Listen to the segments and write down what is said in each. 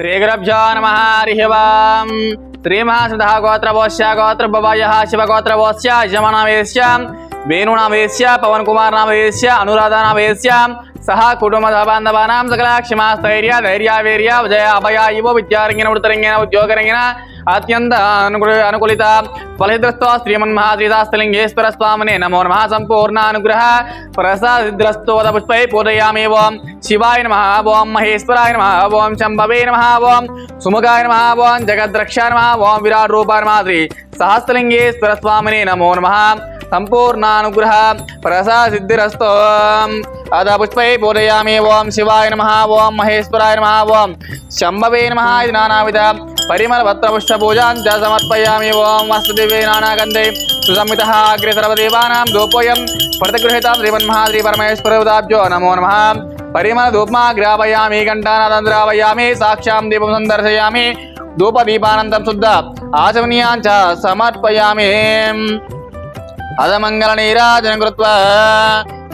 శ్రీగురభ్యో నమ హరి ఓం శ్రీ మహాసిద్ధ గోత్రవోశ్య గోత్రభయ శివగోత్రవోశ్య యజమనామేశ్య వేణునామేశ్య పవన్ కుమార్ నామేశ్య అనురాధ నామేశ్య సహ కుటుంబ బాంధవానాం సకల క్షమాస్థైర్య ధైర్య వీర్య విజయ అభయ ఇవ విద్యారంగిన ఉడతరంగిన ఉద్యోగరంగిన అత్యంత అనుకూల అనుకూలిత ఫలహిద్రస్తో శ్రీమన్మహాశ్రీదాస్తలింగేశ్వర స్వామినే నమో నమ. సంపూర్ణ అనుగ్రహ ప్రసాదిద్రస్తోద పుష్పై పూజయామి ఓం శివాయ నమ. ఓం మహేశ్వరాయ నమ. ఓం శంభవే నమ. ఓం సుముఖాయ నమ. ఓం జగద్రక్ష నమ. ఓం విరాట్ రూపాయ నమ. శ్రీ సహస్రలింగేశ్వర స్వామినే నమో నమ. సంపూర్ణానుగ్రహ. ప్రసాదిద్ధిరస్తో అద పుష్పై పూజయామి ఓం శివాయ నమ. ఓం మహేశ్వరాయ నమ. ఓం శంభవే నమ ఇది నానావిధ. పరిమళ భద్రపుష్ట పూజాం చ సమర్పయామి. ఓం వస్తుదివే నానాగంధే. సుసంహిత అగ్రే సర్వదేవానాం దూపోయం ప్రతిగృహీతాం శ్రీమన్మహాశ్రీ పరమేశ్వరదాబ్జో నమో నమ. పరిమళ ధూప్మా గ్రాపయామి ఘంటానాదంద్రావయామి. సాక్షాం దీపం సందర్శయామి. ధూపదీపానందం శుద్ధ. ఆచమనీయాం చ సమర్పయామి. అధమంగళ నీరాజన కృత్వా.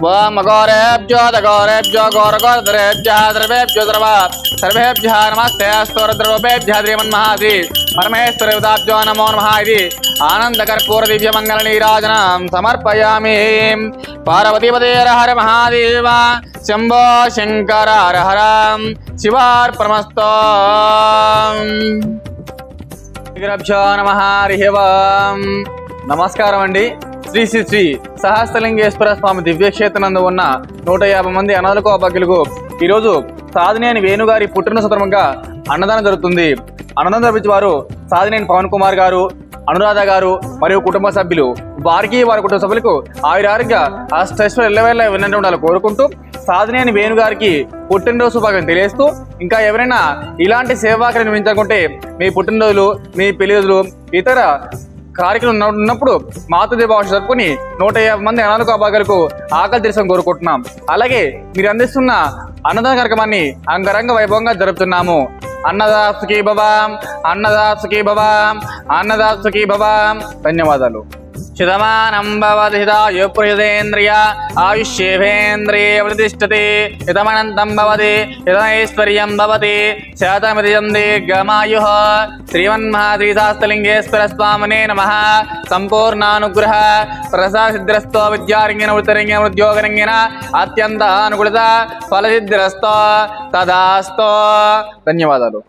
ఓం అఘోరేభ్యో దఘోరేభ్యో ఘోరఘోరధరేభ్య ద్రవేభ్యో ద్రవ. సర్వేభ్య నమస్తే స్తోరద్రవపేభ్య శ్రీమన్మహాశ్రీ పరమేశ్వరదాభ్యో నమో నమ ఇది. ఆనందకర్పూర దివ్య మంగళ నీరాజనం సమర్పయామి. పార్వతీపదేర హర మహాదేవ. శంభో శంకర హర హర శివార్పణమస్తో. నమ హరి నమస్కారం అండి. శ్రీ శ్రీ శ్రీ సహస్రలింగేశ్వర స్వామి దివ్యక్షేత్రనందు ఉన్న నూట యాభై మంది అనాథలకు అభగ్యులకు ఈరోజు సాధినేని వేణుగారి పుట్టిన సందర్భంగా అన్నదానం జరుగుతుంది. అన్నదానం జరిపించే వారు సాధినేని పవన్ కుమార్ గారు అనురాధ గారు మరియు కుటుంబ సభ్యులు. వారికి వారి కుటుంబ సభ్యులకు ఆయురారుగా ఆ స్ట్రెస్ ఎల్లవేళ విన్నట్టు ఉండాలని కోరుకుంటూ సాధినేని వేణుగారికి పుట్టినరోజు శుభాకాంక్షలు తెలియజేస్తూ ఇంకా ఎవరైనా ఇలాంటి సేవాకరణ నిర్మించాలనుకుంటే మీ పుట్టినరోజులు మీ పెళ్ళి రోజులు ఇతర కార్యక్రమం ఉన్నప్పుడు మాతృదేవ భాష జరుపుకుని నూట యాభై మంది అనాథకు అభాగాలకు ఆకలి తీర్చడం కోరుకుంటున్నాం. అలాగే మీరు అందిస్తున్న అన్నదాన కార్యక్రమాన్ని అంగరంగ వైభవంగా జరుపుతున్నాము. అన్నదాసుకి భవాం అన్నదాసుకి భవాం అన్నదాసుకి భవాం. ధన్యవాదాలు. శతమానం భవతి హితాయుపుహృదేంద్రియ ఆయుష్యేభేంద్రియే ప్రతిష్టతే హితమనంతం భవతి హితైశ్వర్యం భవతి శతమితిజం దీర్ఘమాయు శ్రీమన్మహాశ్రీశాస్త్రలింగేశ్వర స్వామినే నమ సంపూర్ణానుగ్రహ ప్రసాసిద్రస్తో విద్యారంగిన వృత్తరంగిన ఉద్యోగరంగిన అత్యంత అనుకూలత ఫలసిద్ధిరస్తో తదాస్తో ధన్యవాదాలు